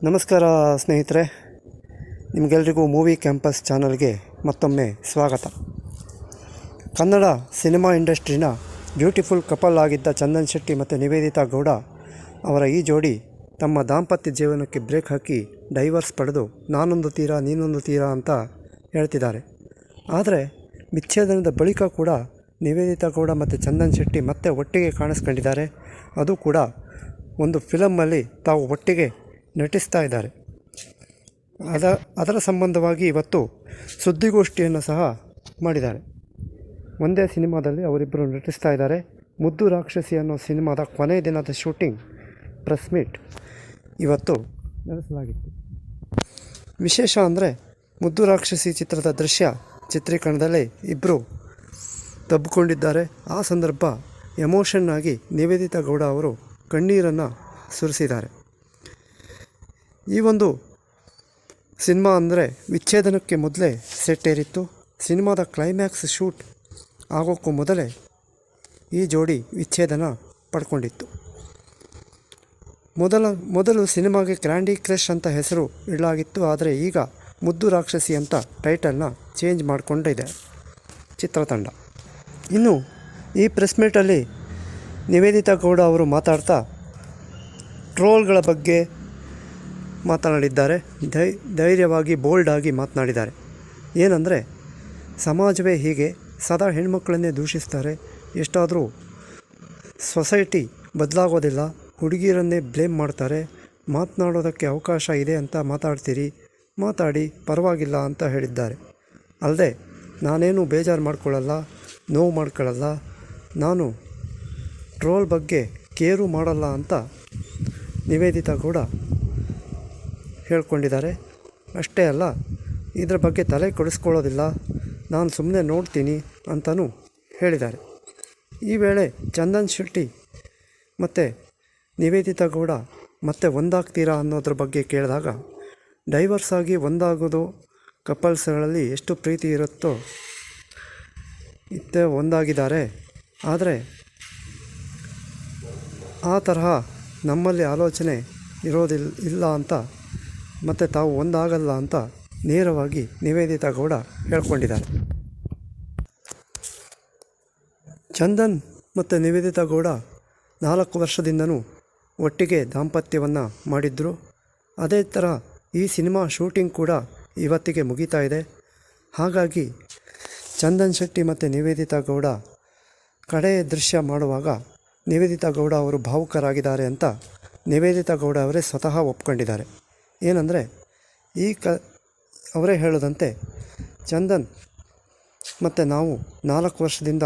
ನಮಸ್ಕಾರ ಸ್ನೇಹಿತರೆ, ನಿಮಗೆಲ್ರಿಗೂ movie campus ಚಾನಲ್ಗೆ ಮತ್ತೊಮ್ಮೆ ಸ್ವಾಗತ. ಕನ್ನಡ ಸಿನಿಮಾ ಇಂಡಸ್ಟ್ರಿನ ಬ್ಯೂಟಿಫುಲ್ ಕಪಲ್ ಆಗಿದ್ದ ಚಂದನ್ ಶೆಟ್ಟಿ ಮತ್ತು ನಿವೇದಿತಾ ಗೌಡ ಅವರ ಈ ಜೋಡಿ ತಮ್ಮ ದಾಂಪತ್ಯ ಜೀವನಕ್ಕೆ ಬ್ರೇಕ್ ಹಾಕಿ ಡೈವರ್ಸ್ ಪಡೆದು ನಾನೊಂದು ತೀರಾ, ನೀನೊಂದು ತೀರಾ ಅಂತ ಹೇಳ್ತಿದ್ದಾರೆ. ಆದರೆ ವಿಚ್ಛೇದನದ ಬಳಿಕ ಕೂಡ ನಿವೇದಿತಾ ಗೌಡ ಮತ್ತು ಚಂದನ್ ಶೆಟ್ಟಿ ಮತ್ತೆ ಒಟ್ಟಿಗೆ ಕಾಣಿಸ್ಕೊಂಡಿದ್ದಾರೆ. ಅದು ಕೂಡ ಒಂದು ಫಿಲಮ್ಮಲ್ಲಿ ತಾವು ಒಟ್ಟಿಗೆ ನಟಿಸ್ತಾ ಇದ್ದಾರೆ. ಅದ, ಅದರ ಸಂಬಂಧವಾಗಿ ಇವತ್ತು ಸುದ್ದಿಗೋಷ್ಠಿಯನ್ನು ಸಹ ಮಾಡಿದ್ದಾರೆ. ಒಂದೇ ಸಿನಿಮಾದಲ್ಲಿ ಅವರಿಬ್ಬರು ನಟಿಸ್ತಾ ಇದ್ದಾರೆ. ಮುದ್ದು ರಾಕ್ಷಸಿ ಅನ್ನೋ ಸಿನಿಮಾದ ಕೊನೆಯ ದಿನದ ಶೂಟಿಂಗ್, ಪ್ರೆಸ್ ಮೀಟ್ ಇವತ್ತು ನಡೆಸಲಾಗಿತ್ತು. ವಿಶೇಷ ಅಂದರೆ ಮುದ್ದು ರಾಕ್ಷಸಿ ಚಿತ್ರದ ದೃಶ್ಯ ಚಿತ್ರೀಕರಣದಲ್ಲಿ ಇಬ್ಬರು ತಬ್ಬಿಕೊಂಡಿದ್ದಾರೆ ಆ ಸಂದರ್ಭ ಎಮೋಷನ್ ಆಗಿ ನಿವೇದಿತಾ ಗೌಡ ಅವರು ಕಣ್ಣೀರನ್ನು ಸುರಿಸಿದ್ದಾರೆ. ಈ ಒಂದು ಸಿನಿಮಾ ಅಂದರೆ ವಿಚ್ಛೇದನಕ್ಕೆ ಮೊದಲೇ ಸೆಟ್ ಏರಿತ್ತು ಸಿನಿಮಾದ ಕ್ಲೈಮ್ಯಾಕ್ಸ್ ಶೂಟ್ ಆಗೋಕ್ಕೂ ಮೊದಲೇ ಈ ಜೋಡಿ ವಿಚ್ಛೇದನ ಪಡ್ಕೊಂಡಿತ್ತು. ಮೊದಲ, ಮೊದಲು ಸಿನಿಮಾಗೆ ಕ್ರ್ಯಾಂಡಿ ಕ್ರಶ್ ಅಂತ ಹೆಸರು ಇಡಲಾಗಿತ್ತು. ಆದರೆ ಈಗ ಮುದ್ದು ರಾಕ್ಷಸಿ ಅಂತ ಟೈಟಲ್ನ ಚೇಂಜ್ ಮಾಡಿಕೊಂಡಿದೆ ಚಿತ್ರತಂಡ. ಇನ್ನು ಈ ಪ್ರೆಸ್ ಮೀಟಲ್ಲಿ ನಿವೇದಿತಾ ಗೌಡ ಅವರು ಮಾತಾಡ್ತಾ ಟ್ರೋಲ್ಗಳ ಬಗ್ಗೆ ಮಾತನಾಡಿದ್ದಾರೆ. ಧೈ, ಧೈರ್ಯವಾಗಿ ಬೋಲ್ಡಾಗಿ ಮಾತನಾಡಿದ್ದಾರೆ. ಏನಂದರೆ, ಸಮಾಜವೇ ಹೀಗೆ, ಸದಾ ಹೆಣ್ಮಕ್ಕಳನ್ನೇ ದೂಷಿಸ್ತಾರೆ. ಎಷ್ಟಾದರೂ ಸೊಸೈಟಿ ಬದಲಾಗೋದಿಲ್ಲ, ಹುಡುಗಿಯರನ್ನೇ ಬ್ಲೇಮ್ ಮಾಡ್ತಾರೆ. ಮಾತನಾಡೋದಕ್ಕೆ ಅವಕಾಶ ಇದೆ ಅಂತ ಮಾತಾಡ್ತೀರಿ, ಮಾತಾಡಿ, ಪರವಾಗಿಲ್ಲ ಅಂತ ಹೇಳಿದ್ದಾರೆ. ಅಲ್ಲದೆ ನಾನೇನು ಬೇಜಾರು ಮಾಡ್ಕೊಳ್ಳಲ್ಲ, ನೋವು ಮಾಡ್ಕೊಳ್ಳಲ್ಲ, ನಾನು ಟ್ರೋಲ್ ಬಗ್ಗೆ ಕೇರು ಮಾಡಲ್ಲ ಅಂತ ನಿವೇದಿತಾ ಕೂಡ ಹೇಳ್ಕೊಂಡಿದ್ದಾರೆ. ಅಷ್ಟೇ ಅಲ್ಲ, ಇದರ ಬಗ್ಗೆ ತಲೆ ಕೆಡಿಸ್ಕೊಳ್ಳೋದಿಲ್ಲ. ನಾನು ಸುಮ್ಮನೆ ನೋಡ್ತೀನಿ ಅಂತಲೂ ಹೇಳಿದ್ದಾರೆ. ಈ ವೇಳೆ ಚಂದನ್ ಶೆಟ್ಟಿ, ಮತ್ತು ನಿವೇದಿತಾ ಗೌಡ ಮತ್ತೆ ಒಂದಾಗ್ತೀರಾ ಅನ್ನೋದ್ರ ಬಗ್ಗೆ ಕೇಳಿದಾಗ, ಡೈವರ್ಸ್ ಆಗಿ ಒಂದಾಗೋದು ಕಪಲ್ಸ್ಗಳಲ್ಲಿ ಎಷ್ಟು ಪ್ರೀತಿ ಇರುತ್ತೋ ಇತ್ತೆ ಒಂದಾಗಿದ್ದಾರೆ. ಆದರೆ ಆ ತರಹ ನಮ್ಮಲ್ಲಿ ಆಲೋಚನೆ ಇರೋದಿಲ್ಲ ಇಲ್ಲ ಅಂತ ಮತ್ತು ತಾವು ಒಂದಾಗಲ್ಲ ಅಂತ ನೇರವಾಗಿ ನಿವೇದಿತಾ ಗೌಡ ಹೇಳ್ಕೊಂಡಿದ್ದಾರೆ. ಚಂದನ್ ಮತ್ತು ನಿವೇದಿತಾ ಗೌಡ ನಾಲ್ಕು ವರ್ಷದಿಂದನೂ ಒಟ್ಟಿಗೆ ದಾಂಪತ್ಯವನ್ನು ಮಾಡಿದ್ರು. ಅದೇ ಥರ ಈ ಸಿನಿಮಾ ಶೂಟಿಂಗ್ ಕೂಡ ಇವತ್ತಿಗೆ ಮುಗೀತಾ ಇದೆ. ಹಾಗಾಗಿ ಚಂದನ್ ಶೆಟ್ಟಿ ಮತ್ತು ನಿವೇದಿತಾ ಗೌಡ ಕಡೆಯ ದೃಶ್ಯ ಮಾಡುವಾಗ ನಿವೇದಿತಾ ಗೌಡ ಅವರು ಭಾವುಕರಾಗಿದ್ದಾರೆ ಅಂತ ನಿವೇದಿತಾ ಗೌಡ ಅವರೇ ಸ್ವತಃ ಒಪ್ಕೊಂಡಿದ್ದಾರೆ. ಏನಂದರೆ, ಈ ಕ, ಅವರೇ ಹೇಳದಂತೆ ಚಂದನ್ ಮತ್ತು ನಾವು ನಾಲ್ಕು ವರ್ಷದಿಂದ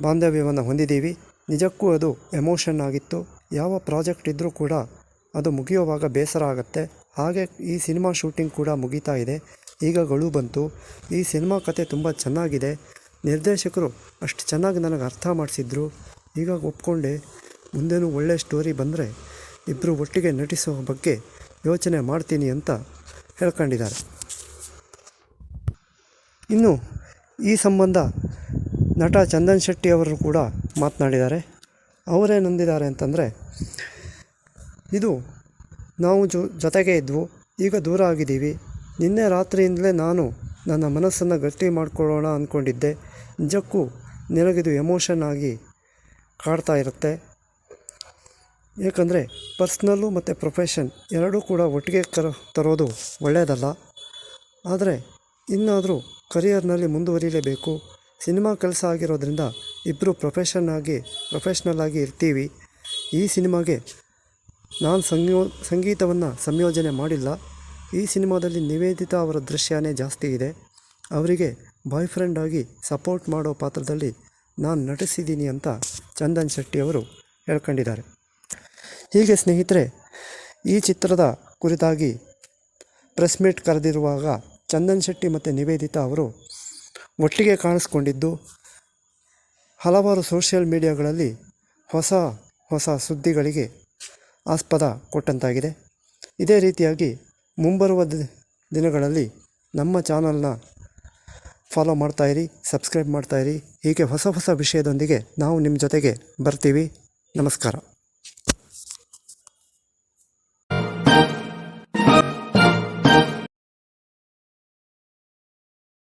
ಬಾಂಧವ್ಯವನ್ನು ಹೊಂದಿದ್ದೀವಿ. ನಿಜಕ್ಕೂ ಅದು ಎಮೋಷನ್ ಆಗಿತ್ತು. ಯಾವ ಪ್ರಾಜೆಕ್ಟ್ ಇದ್ದರೂ ಕೂಡ ಅದು ಮುಗಿಯುವಾಗ ಬೇಸರ ಆಗುತ್ತೆ. ಹಾಗೆ ಈ ಸಿನಿಮಾ ಶೂಟಿಂಗ್ ಕೂಡ ಮುಗೀತಾ ಇದೆ. ಈಗ ಗಳು ಬಂತು. ಈ ಸಿನಿಮಾ ಕತೆ ತುಂಬ ಚೆನ್ನಾಗಿದೆ. ನಿರ್ದೇಶಕರು ಅಷ್ಟು ಚೆನ್ನಾಗಿ ನನಗೆ ಅರ್ಥ ಮಾಡಿಸಿದ್ರು. ಈಗ ಒಪ್ಕೊಂಡೆ, ಮುಂದೇನು ಒಳ್ಳೆಯ ಸ್ಟೋರಿ ಬಂದರೆ ಇಬ್ಬರು ಒಟ್ಟಿಗೆ ನಟಿಸುವ ಬಗ್ಗೆ ಯೋಚನೆ ಮಾಡ್ತೀನಿ ಅಂತ ಹೇಳ್ಕೊಂಡಿದ್ದಾರೆ. ಇನ್ನು ಈ ಸಂಬಂಧ ನಟ ಚಂದನ್ ಶೆಟ್ಟಿ ಅವರು ಕೂಡ ಮಾತನಾಡಿದ್ದಾರೆ. ಅವರೇನಂದಿದ್ದಾರೆ ಅಂತಂದರೆ, ಇದು ನಾವು ಜೊ, ಜೊತೆಗೆ ಇದ್ವು, ಈಗ ದೂರ ಆಗಿದ್ದೀವಿ. ನಿನ್ನೆ ರಾತ್ರಿಯಿಂದಲೇ ನಾನು ನನ್ನ ಮನಸ್ಸನ್ನು ಗಟ್ಟಿ ಮಾಡಿಕೊಳ್ಳೋಣ ಅಂದ್ಕೊಂಡಿದ್ದೆ. ನಿಜಕ್ಕೂ ನಿನಗಿದು ಎಮೋಷನ್ ಆಗಿ ಕಾಡ್ತಾ ಇರುತ್ತೆ. ಏಕೆಂದರೆ ಪರ್ಸ್ನಲ್ಲು ಮತ್ತು ಪ್ರೊಫೆಷನ್ ಎರಡೂ ಕೂಡ ಒಟ್ಟಿಗೆ ಕರ ತರೋದು ಒಳ್ಳೆಯದಲ್ಲ. ಆದರೆ ಇನ್ನಾದರೂ ಕರಿಯರ್ನಲ್ಲಿ ಮುಂದುವರಿಯಲೇಬೇಕು ಸಿನಿಮಾ ಕೆಲಸ ಆಗಿರೋದ್ರಿಂದ ಇಬ್ಬರು ಪ್ರೊಫೆಷನ್ ಆಗಿ ಪ್ರೊಫೆಷ್ನಲ್ ಆಗಿ ಇರ್ತೀವಿ. ಈ ಸಿನಿಮಾಗೆ ನಾನು ಸಂಯೋ ಸಂಗೀತವನ್ನು ಸಂಯೋಜನೆ ಮಾಡಿಲ್ಲ. ಈ ಸಿನಿಮಾದಲ್ಲಿ ನಿವೇದಿತ ಅವರ ದೃಶ್ಯನೇ ಜಾಸ್ತಿ ಇದೆ. ಅವರಿಗೆ ಬಾಯ್ ಫ್ರೆಂಡ್ ಆಗಿ ಸಪೋರ್ಟ್ ಮಾಡೋ ಪಾತ್ರದಲ್ಲಿ ನಾನು ನಟಿಸಿದ್ದೀನಿ ಅಂತ ಚಂದನ್ ಶೆಟ್ಟಿ ಅವರು ಹೇಳ್ಕೊಂಡಿದ್ದಾರೆ. ಹೀಗೆ ಸ್ನೇಹಿತರೆ, ಈ ಚಿತ್ರದ ಕುರಿತಾಗಿ ಪ್ರೆಸ್ ಮೀಟ್ ಕರೆದಿರುವಾಗ ಚಂದನ್ ಶೆಟ್ಟಿ ಮತ್ತು ನಿವೇದಿತಾ ಅವರು ಒಟ್ಟಿಗೆ ಕಾಣಿಸ್ಕೊಂಡಿದ್ದು. ಹಲವಾರು ಸೋಷಿಯಲ್ ಮೀಡಿಯಾಗಳಲ್ಲಿ ಹೊಸ ಹೊಸ ಸುದ್ದಿಗಳಿಗೆ ಆಸ್ಪದ ಕೊಟ್ಟಂತಾಗಿದೆ. ಇದೇ ರೀತಿಯಾಗಿ ಮುಂಬರುವ ದಿನಗಳಲ್ಲಿ ನಮ್ಮ ಚಾನಲ್ನ ಫಾಲೋ ಮಾಡ್ತಾಯಿರಿ ಸಬ್ಸ್ಕ್ರೈಬ್ ಮಾಡ್ತಾಯಿರಿ ಹೀಗೆ ಹೊಸ ಹೊಸ ವಿಷಯದೊಂದಿಗೆ ನಾವು ನಿಮ್ಮ ಜೊತೆಗೆ ಬರ್ತೀವಿ. ನಮಸ್ಕಾರ.